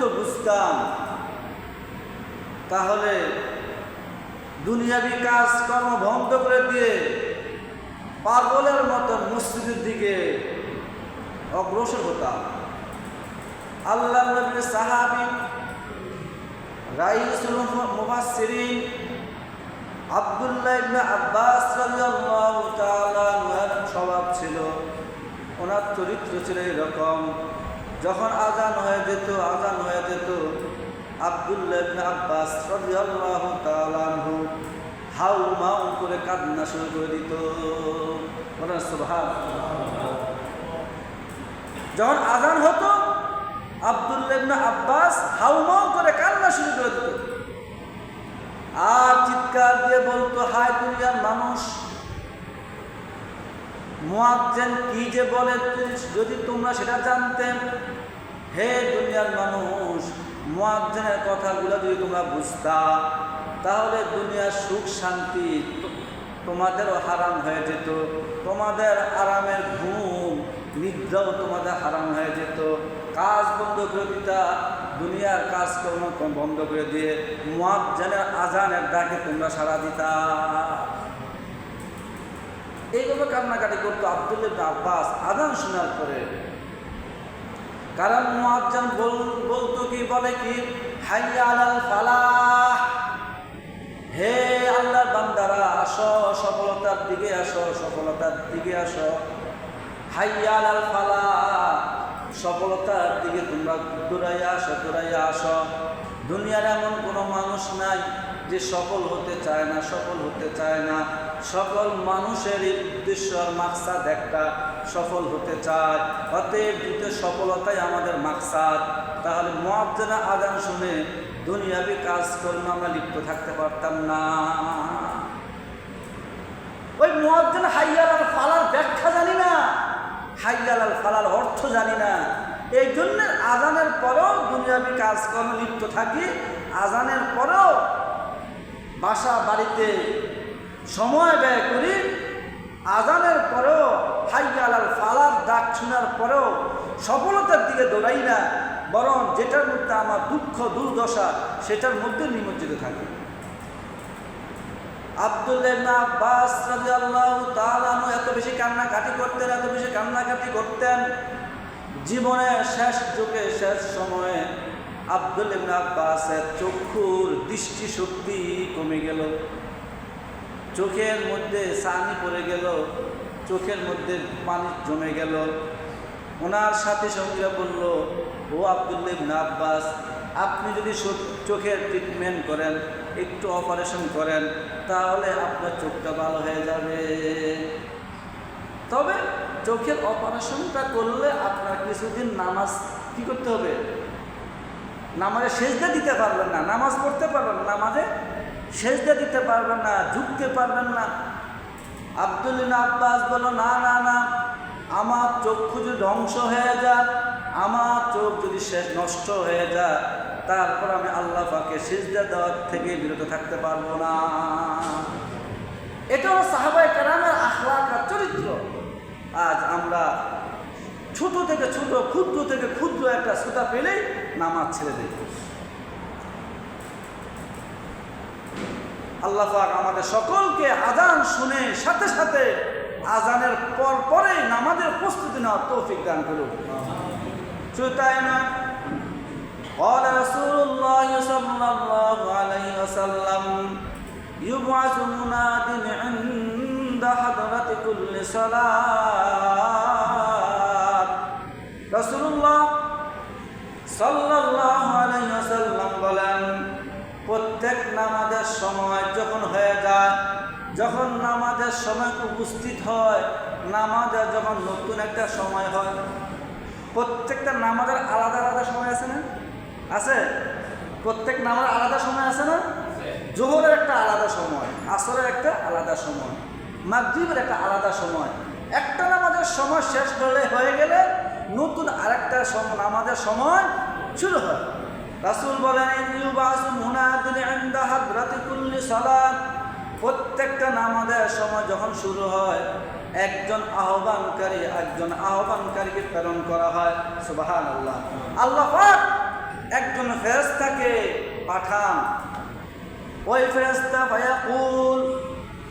তো বুঝতাম। তাহলে দুনিয়াবি কাজ কর্ম বন্ধ করে দিয়ে পাগলের মতো মসজিদের দিকে অগ্রসর হতাম। আল্লাহ নবীর সাহাবি, রাইসুল মুফাসসিরিন আব্দুল্লাহ ইবনে আব্বাস রাদিয়াল্লাহু তাআলা স্বভাব ছিল, ওনার চরিত্র ছিল এরকম। যখন আজান হয়ে যেত, আজান হয়ে যেত, আব্দুল্লাহ আব্বাস রাদিয়াল্লাহু তাআলা আনহু হাউ মাউ করে কান্না শুরু করে দিত। ওনার সুবহান যখন আজান হতো, আব্দুল্লাহ আব্বাস হাউ মাউ করে কান্না শুরু করে দিত। আর চিৎকার দিয়ে বলতো, হায় দুনিয়ার মানুষ মুয়াজ্জেন কি যে বলে যদি তোমরা সেটা জানতেন হে দুনিয়ার মানুষ, মুয়াজ্জেনের কথাগুলো যদি তোমরা বুঝতা, তাহলে দুনিয়ার সুখ শান্তি তোমাদেরও হারাম হয়ে যেত, তোমাদের আরামের ঘুম, নিদ্রাও তোমাদের হারাম হয়ে যেত। কাজ বন্ধ করে দিতা, দুনিয়ার কাজকর্ম বন্ধ করে দিয়ে মুয়াজ্জেনের আজানের ডাকে তোমরা সাড়া দিতা। এইভাবে কান্নাকাটি করতো আব্দুল আব্বাস আজান শোনার পরে। কারণ মুয়াজ্জান বল বলতো কি, বলে কি, হাইয়া আলাল ফালাহ, হে আল্লাহর বান্দারা, আসো, সফলতার দিকে আসো, সফলতার দিকে আসো। হাইয়া আলাল ফালাহ, সফলতার দিকে তোমরা দৌড়াইয়া আসো দৌড়াইয়া আসো। দুনিয়ার এমন কোনো মানুষ নাই যে সফল হতে চায় না, সফল হতে চায় না, সকল মানুষের উদ্দেশ্য আর মাকসাদ একটা, সফল হতে চায়। অতএব যদি সফলতাই আমাদের মাকসাদ। তাহলে মোয়াজ্জেনা আজান শুনে দুনিয়াবি কাজকর্ম আমরা লিপ্ত থাকতে পারতাম না। ওই মোয়াজ্জেন হাইয়াল আল ফালার ব্যাখ্যা জানি না। হাইয়াল আল ফালার অর্থ জানি না। এই জন্য আজানের পরেও দুনিয়াবি কাজকর্মে লিপ্ত থাকি আজানের পরেও বাসা বাড়িতে সময় ব্যয় করি, আজানের পরেও হাইয়াল আল ফালার ডাক শোনার পরেও সফলতার দিকে দৌড়াই না, বরং যেটার মধ্যে আমার দুঃখ, দুর্দশা, সেটার মধ্যে নিমজ্জিত থাকি। এত বেশি কান্নাকাটি করতেন, এত বেশি কান্নাকাটি করতেন। জীবনের শেষ যুগে শেষ সময়ে আব্দুল ইবনে আব্বাসের চক্ষুর দৃষ্টি শক্তি কমে গেল। চোখের মধ্যে সানি পড়ে গেল, চোখের মধ্যে পানি জমে গেল। ওনার সাথে সঙ্গীরা বলল, ও আব্দুল্লাহ ইবনে আব্বাস, আপনি যদি চোখের ট্রিটমেন্ট করেন, একটু অপারেশন করেন, তাহলে আপনার চোখটা ভালো হয়ে যাবে। তবে চোখের অপারেশনটা করলে আপনার কিছুদিন নামাজ কি করতে হবে? নামাজে সেজদা দিতে পারবেন না, নামাজ পড়তে পারবেন না, নামাজে সেজদা দিতে পারবেন না, ঝুঁকতে পারবেন না। আব্দুল্লিন আব্বাস বলল, না না না, আমার চক্ষু যদি ধ্বংস হয়ে যায়, আমার চোখ যদি শেষ নষ্ট হয়ে যায়, তারপর আমি আল্লাহ পাকে সিজদা দেওয়ার থেকে বিরত থাকতে পারব না। এটা হলো সাহাবাই কেরামের আখলাক আর চরিত্র। আজ আমরা ছোট থেকে ছোট ক্ষুদ্র থেকে ক্ষুদ্র একটা সুতা পেলেই নামাজ ছেড়ে দেব আল্লাহ পাক আমাদের সকলকে আজান শুনে সাথে সাথে আজানের পর পরে নামাজের প্রস্তুতি নেওয়ার তৌফিক দান করুন শুধু তাই নয় قال رسول الله صلى الله عليه وسلم يبعث مناد عند حضرة كل صلاة সাল্লাম বলেন, প্রত্যেক নামাজের সময় যখন হয়ে যায়, যখন নামাজের সময় উপস্থিত হয় নামাজের যখন নতুন একটা সময় হয়, প্রত্যেকটা নামাজের আলাদা আলাদা সময় আছে না? আছে? প্রত্যেক নামাজ আলাদা সময় আছে না? জোহরের একটা আলাদা সময়, আসরের একটা আলাদা সময়, মাগরীবের একটা আলাদা সময়। একটা নামাজের সময় শেষ হলে হয়ে গেলে নতুন আরেকটা নামাজের সময় শুরু হয়। রাসূল বলেন প্রত্যেকটা নামাজের সময় যখন শুরু হয়, একজন আহ্বানকারী একজন আহ্বানকারীকে প্রেরণ করা হয়। সুবাহান আল্লাহ আল্লাহ একজন ফেরেস্তাকে পাঠান। ওই ফেরেস্তা ফায়াকুল,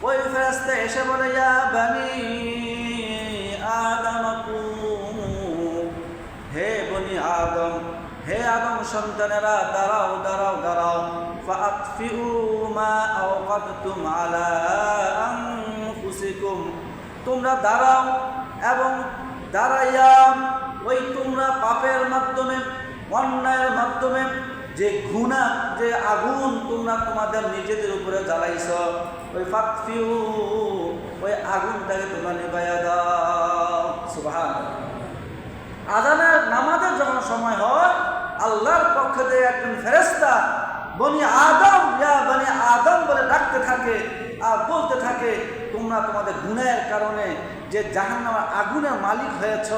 ওই ফেরেস্তা এসে বলে, ইয়া বানি হে আদম সন্তানেরা, দাঁড়াও দাঁড়াও দাঁড়াও। তোমরা দাঁড়াও এবং দাঁড়াইয়া ওই তোমরা পাপের মাধ্যমে, অন্যায়ের মাধ্যমে যে ঘুণা, যে আগুন তোমরা তোমাদের নিজেদের উপরে জ্বালাইছ, ওই ফাতফিউ ওই আগুনটাকে তোমরা নিবাইয়া দাও। সুবহান আজানের নামাজের যখন সময় হয় আল্লাহর পক্ষ থেকে একজন ফেরেস্তা বনি আদম, ইয়া বনি আদম বলে ডাকতে থাকে আর বলতে থাকে, তোমরা তোমাদের গুণের কারণে যে জাহান্নামের আগুনের মালিক হয়েছ,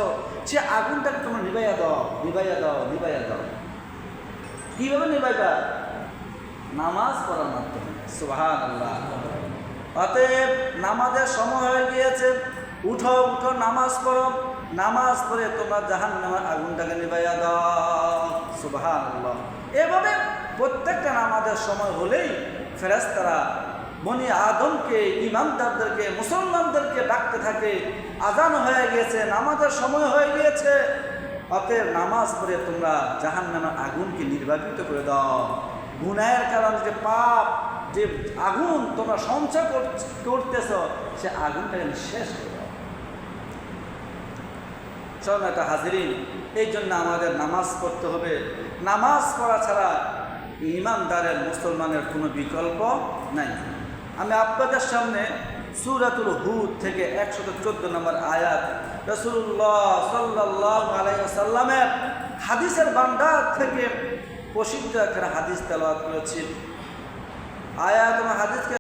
সে আগুনটাকে তোমরা নিবাইয়া দাও নিবাইয়া দাও নিবাইয়া দাও। কীভাবে নিবাইবা নামাজ পড়ার মাধ্যমে। সুবহান আল্লাহ অতএব নামাজের সময় হয়ে গিয়েছে, উঠো উঠো, নামাজ পড়ো। নামাজ পড়ে তোমরা জাহান নামার আগুনটাকে নিবাইয়া দাও। এভাবে প্রত্যেকটা নামাজের সময় হলেই ফেরেস্তারা মনি আদমকে, ইমানদারদেরকে, মুসলমানদেরকে ডাকতে থাকে, আজান হয়ে গিয়েছে, নামাজের সময় হয়ে গিয়েছে। অতএব নামাজ পড়ে তোমরা জাহান নামের আগুনকে নির্বাপিত করে দাও। গুনায়ের কারণে যে পাপ, যে আগুন তোমরা সঞ্চয় কর- করতেছ, সে আগুনটাকে শেষ করে একটা হাজিরিন। এই জন্য আমাদের নামাজ পড়তে হবে। নামাজ পড়া ছাড়া ইমানদারের, মুসলমানের কোনো বিকল্প নাই। আমি আপনাদের সামনে সুরাতুল হুদ থেকে একশত চোদ্দ নম্বর আয়াত রসুল্লাহ সাল্লাহ আলাইসাল্লামের হাদিসের বান্ডার থেকে প্রসিদ্ধ একটা হাদিস তেলাওয়াত করেছি। আয়াত হাদিসকে